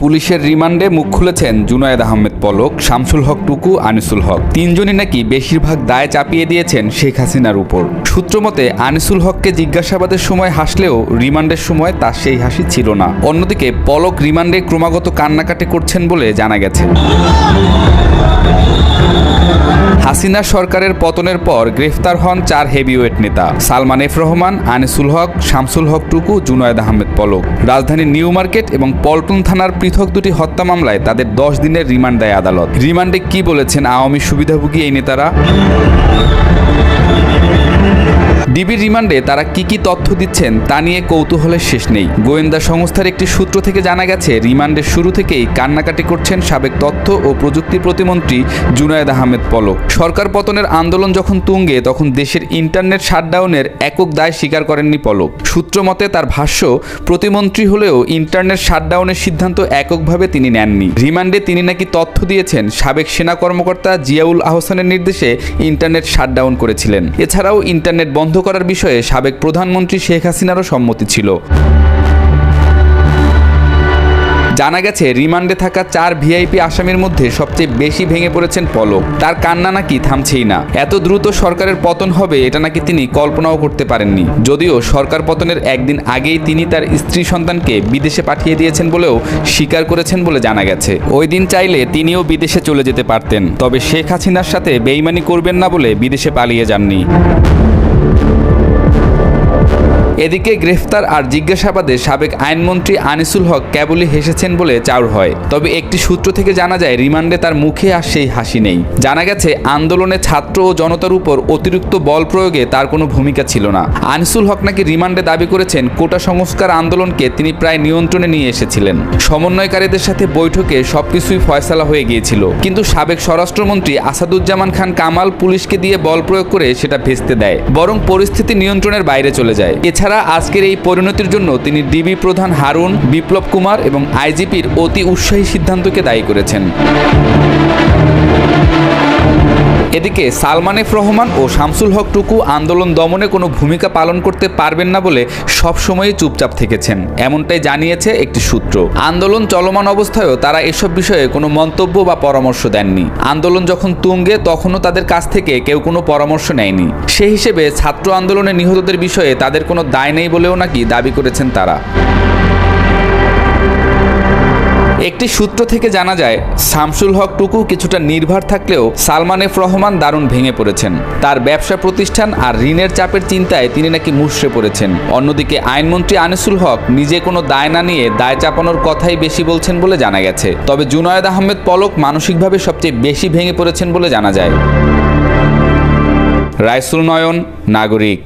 পুলিশের রিমান্ডে মুখ খুলেছেন জুনায়েদ আহমেদ পলক, শামসুল হক টুকু, আনিসুল হক। তিনজনই নাকি বেশিরভাগ দায় চাপিয়ে দিয়েছেন শেখ হাসিনার উপর। সূত্রমতে আনিসুল হককে জিজ্ঞাসাবাদের সময় হাসলেও রিমান্ডের সময় তার সেই হাসি ছিল না। অন্যদিকে, পলক রিমান্ডে ক্রমাগত কান্নাকাটি করছেন বলে জানা গেছে। হাসিনা সরকারের পতনের পর গ্রেফতার হন চার হেভিওয়েট নেতা। সালমান এফ রহমান, আনিসুল হক, শামসুল হক টুকু, জুনায়দ আহমেদ পলক। রাজধানীর নিউ মার্কেট এবং পল্টন থানার পৃথক দুটি হত্যা মামলায় তাদের দশ দিনের রিমান্ড দেয় আদালত। রিমান্ডে কি বলেছেন আওয়ামী সুবিধাভোগী এই নেতারা? ডিবির রিমান্ডে তারা কি কি তথ্য দিচ্ছেন তা নিয়ে কৌতূহলের শেষ নেই। গোয়েন্দা সংস্থার একটি সূত্র থেকে জানা গেছে, রিমান্ডের শুরু থেকেই কান্নাকাটি করছেন সাবেক তথ্য ও প্রযুক্তি প্রতিমন্ত্রী জুনায়েদ আহমেদ পলক। সরকার পতনের আন্দোলন যখন তুঙ্গে, তখন দেশের ইন্টারনেট শাটডাউনের একক দায় স্বীকার করেননি পলক। সূত্র মতে, তার ভাষ্য, প্রতিমন্ত্রী হলেও ইন্টারনেট শাটডাউনের সিদ্ধান্ত এককভাবে তিনি নেননি। রিমান্ডে তিনি নাকি তথ্য দিয়েছেন, সাবেক সেনা কর্মকর্তা জিয়াউল আহসানের নির্দেশে ইন্টারনেট শাটডাউন করেছিলেন। এছাড়াও ইন্টারনেট বন্ধ করার বিষয়ে সাবেক প্রধানমন্ত্রী শেখ হাসিনারও সম্মতি ছিল। জানা গেছে, রিমান্ডে থাকা চার ভিআইপি আসামির মধ্যে সবচেয়ে বেশি ভেঙে পড়েছেন পলক। তার কান্না নাকি থামছেই না। এত দ্রুত সরকারের পতন হবে, এটা নাকি তিনি কল্পনাও করতে পারেননি। যদিও সরকার পতনের একদিন আগেই তিনি তার স্ত্রী সন্তানকে বিদেশে পাঠিয়ে দিয়েছেন বলেও স্বীকার করেছেন বলে জানা গেছে। ওই দিন চাইলে তিনিও বিদেশে চলে যেতে পারতেন। তবে শেখ হাসিনার সাথে বেইমানি করবেন না বলে বিদেশে পালিয়ে যাননি। এদিকে গ্রেফতার আর জিজ্ঞাসাবাদে সাবেক আইনমন্ত্রী আনিসুল হক কেবলই হেসেছেন বলে চাউর হয়। তবে একটি সূত্র থেকে জানা যায়, রিমান্ডে তার মুখে আর সেই হাসি নেই। জানা গেছে, আন্দোলনে ছাত্র ও জনতার উপর অতিরিক্ত বল প্রয়োগে তার কোনো ভূমিকা ছিল না। আনিসুল হক নাকি রিমান্ডে দাবি করেছেন, কোটা সংস্কার আন্দোলনকে তিনি প্রায় নিয়ন্ত্রণে নিয়ে এসেছিলেন। সমন্বয়কারীদের সাথে বৈঠকে সবকিছুই ফয়সালা হয়ে গিয়েছিল। কিন্তু সাবেক স্বরাষ্ট্রমন্ত্রী আসাদুজ্জামান খান কামাল পুলিশকে দিয়ে বল প্রয়োগ করে সেটা ভেস্তে দেয়। বরং পরিস্থিতি নিয়ন্ত্রণের বাইরে চলে যায়। এছাড়া আজকের এই পরিণতির জন্য তিনি ডিবি প্রধান হারুন, বিপ্লব কুমার এবং আইজিপির অতি উৎসাহী সিদ্ধান্তকে দায়ী করেছেন। এদিকে সালমান এফ রহমান ও শামসুল হক টুকু আন্দোলন দমনে কোনো ভূমিকা পালন করতে পারবেন না বলে সবসময়ই চুপচাপ থেকেছেন। এমনটাই জানিয়েছে একটি সূত্র। আন্দোলন চলমান অবস্থায়ও তারা এসব বিষয়ে কোনো মন্তব্য বা পরামর্শ দেননি। আন্দোলন যখন তুঙ্গে, তখনও তাদের কাছ থেকে কেউ কোনো পরামর্শ নেয়নি। সে হিসেবে ছাত্র আন্দোলনে নিহতদের বিষয়ে তাদের কোনো দায় নেই বলেও নাকি দাবি করেছেন তারা। একটি সূত্র থেকে জানা যায়, শামসুল হক টুকু কিছুটা নির্ভর থাকলেও সালমান এফ রহমান দারুণ ভেঙে পড়েছেন। তার ব্যবসা প্রতিষ্ঠান আর ঋণের চাপের চিন্তায় তিনি নাকি মুষড়ে পড়েছেন। অন্যদিকে আইনমন্ত্রী আনিসুল হক নিজে কোনো দায় না নিয়ে দায় চাপানোর কথাই বেশি বলছেন বলে জানা গেছে। তবে জুনায়েদ আহমেদ পলক মানসিকভাবে সবচেয়ে বেশি ভেঙে পড়েছেন বলে জানা যায়। রাইসুল নয়ন, নাগরিক।